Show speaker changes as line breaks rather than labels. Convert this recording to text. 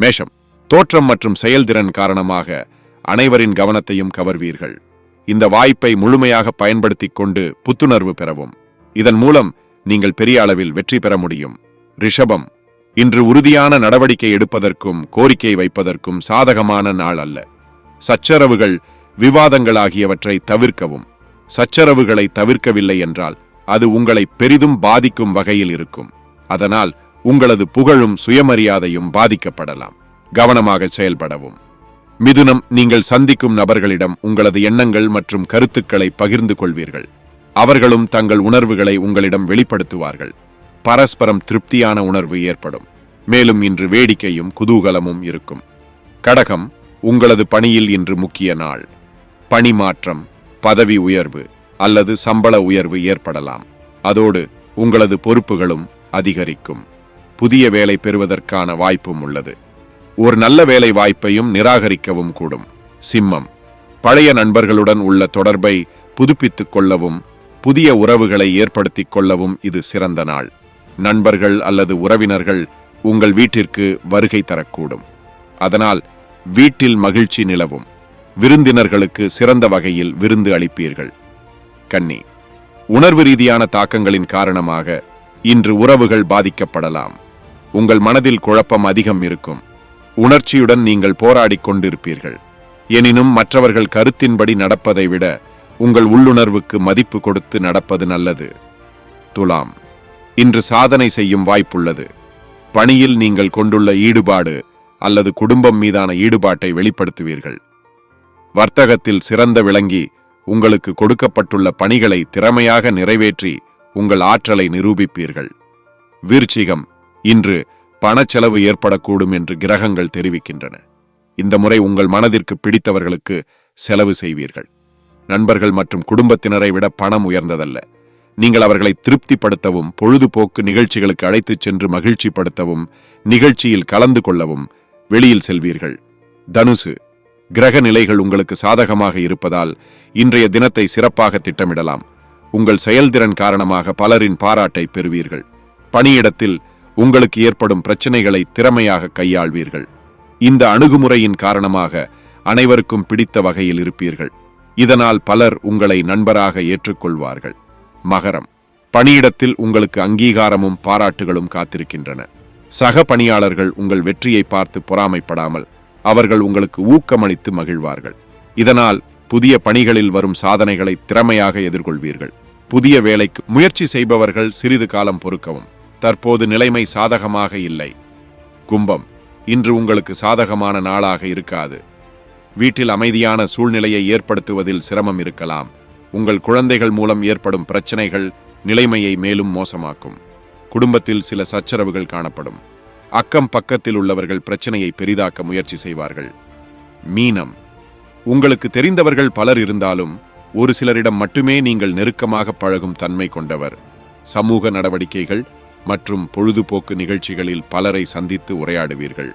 மேஷம் தோற்றம் மற்றும் செயல்திறன் காரணமாக அனைவரின் கவனத்தையும் கவர்வீர்கள். இந்த வாய்ப்பை முழுமையாக பயன்படுத்திக் கொண்டு புத்துணர்வு பெறவும். இதன் மூலம் நீங்கள் பெரிய அளவில் வெற்றி பெற முடியும். ரிஷபம் இன்று உறுதியான நடவடிக்கை எடுப்பதற்கும் கோரிக்கை வைப்பதற்கும் சாதகமான நாள் அல்ல. சச்சரவுகள் விவாதங்கள் ஆகியவற்றை தவிர்க்கவும். சச்சரவுகளை தவிர்க்கவில்லை என்றால் அது உங்களை பெரிதும் பாதிக்கும் வகையில் இருக்கும். அதனால் உங்களது புகழும் சுயமரியாதையும் பாதிக்கப்படலாம். கவனமாக செயல்படவும். மிதுனம் நீங்கள் சந்திக்கும் நபர்களிடம் உங்களது எண்ணங்கள் மற்றும் கருத்துக்களை பகிர்ந்து கொள்வீர்கள். அவர்களும் தங்கள் உணர்வுகளை உங்களிடம் வெளிப்படுத்துவார்கள். பரஸ்பரம் திருப்தியான உணர்வு ஏற்படும். மேலும் இன்று வேடிக்கையும் குதூகலமும் இருக்கும். கடகம் உங்களது பணியில் இன்று முக்கிய நாள். பணி மாற்றம் பதவி உயர்வு அல்லது சம்பள உயர்வு ஏற்படலாம். அதோடு உங்களது பொறுப்புகளும் அதிகரிக்கும். புதிய வேலை பெறுவதற்கான வாய்ப்பும் உள்ளது. ஒரு நல்ல வேலை வாய்ப்பையும் நிராகரிக்கவும் கூடும். சிம்மம். பழைய நண்பர்களுடன் உள்ள தொடர்பை புதுப்பித்துக் கொள்ளவும் புதிய உறவுகளை ஏற்படுத்திக் கொள்ளவும் இது சிறந்த நாள். நண்பர்கள் அல்லது உறவினர்கள் உங்கள் வீட்டிற்கு வருகை தரக்கூடும். அதனால் வீட்டில் மகிழ்ச்சி நிலவும். விருந்தினர்களுக்கு சிறந்த வகையில் விருந்து அளிப்பீர்கள். கன்னி. உணர்வு ரீதியான தாக்கங்களின் காரணமாக இன்று உறவுகள் பாதிக்கப்படலாம். உங்கள் மனதில் குழப்பம் அதிகம் இருக்கும். உணர்ச்சியுடன் நீங்கள் போராடிக் கொண்டிருப்பீர்கள். எனினும் மற்றவர்கள் கருத்தின்படி நடப்பதை விட உங்கள் உள்ளுணர்வுக்கு மதிப்பு கொடுத்து நடப்பது நல்லது. துலாம். இன்று சாதனை செய்யும் வாய்ப்புள்ளது. பணியில் நீங்கள் கொண்டுள்ள ஈடுபாடு அல்லது குடும்பம் மீதான ஈடுபாட்டை வெளிப்படுத்துவீர்கள். வர்த்தகத்தில் சிறந்த விளங்கி உங்களுக்கு கொடுக்கப்பட்டுள்ள பணிகளை திறமையாக நிறைவேற்றி உங்கள் ஆற்றலை நிரூபிப்பீர்கள். விருச்சிகம். இன்று பணச்செலவு ஏற்படக்கூடும் என்று கிரகங்கள் தெரிவிக்கின்றன. இந்த முறை உங்கள் மனதிற்கு பிடித்தவர்களுக்கு செலவு செய்வீர்கள். நண்பர்கள் மற்றும் குடும்பத்தினரை விட பணம் உயர்ந்ததல்ல. நீங்கள் அவர்களை திருப்திப்படுத்தவும் பொழுதுபோக்கு நிகழ்ச்சிகளுக்கு அழைத்துச் சென்று மகிழ்ச்சிப்படுத்தவும் நிகழ்ச்சியில் கலந்து கொள்ளவும் வெளியில் செல்வீர்கள். தனுசு கிரக நிலைகள் உங்களுக்கு சாதகமாக இருப்பதால் இன்றைய தினத்தை சிறப்பாக திட்டமிடலாம். உங்கள் செயல்திறன் காரணமாக பலரின் பாராட்டை பெறுவீர்கள். பணியிடத்தில் உங்களுக்கு ஏற்படும் பிரச்சனைகளை திறமையாக கையாள்வீர்கள். இந்த அணுகுமுறையின் காரணமாக அனைவருக்கும் பிடித்த வகையில் இருப்பீர்கள். இதனால் பலர் உங்களை நண்பராக ஏற்றுக்கொள்வார்கள். மகரம். பணியிடத்தில் உங்களுக்கு அங்கீகாரமும் பாராட்டுகளும் காத்திருக்கின்றன. சக பணியாளர்கள் உங்கள் வெற்றியை பார்த்து பொறாமைப்படாமல் அவர்கள் உங்களுக்கு ஊக்கமளித்து மகிழ்வார்கள். இதனால் புதிய பணிகளில் வரும் சாதனைகளை திறமையாக எதிர்கொள்வீர்கள். புதிய வேலைக்கு முயற்சி செய்பவர்கள் சிறிது காலம் பொறுக்கவும். தற்போது நிலைமை சாதகமாக இல்லை. கும்பம் இன்று உங்களுக்கு சாதகமான நாளாக இருக்காது. வீட்டில் அமைதியான சூழ்நிலையை ஏற்படுத்துவதில் சிரமம் இருக்கலாம். உங்கள் குழந்தைகள் மூலம் ஏற்படும் பிரச்சனைகள் நிலைமையை மேலும் மோசமாக்கும். குடும்பத்தில் சில சச்சரவுகள் காணப்படும். அக்கம் பக்கத்தில் உள்ளவர்கள் பிரச்சனையை பெரிதாக்க முயற்சி செய்வார்கள். மீனம் உங்களுக்கு தெரிந்தவர்கள் பலர் இருந்தாலும் ஒரு சிலரிடம் மட்டுமே நீங்கள் நெருக்கமாக பழகும் தன்மை கொண்டவர். சமூக நடவடிக்கைகள் மற்றும் பொழுதுபோக்கு நிகழ்ச்சிகளில் பலரை சந்தித்து உரையாடுவீர்கள்.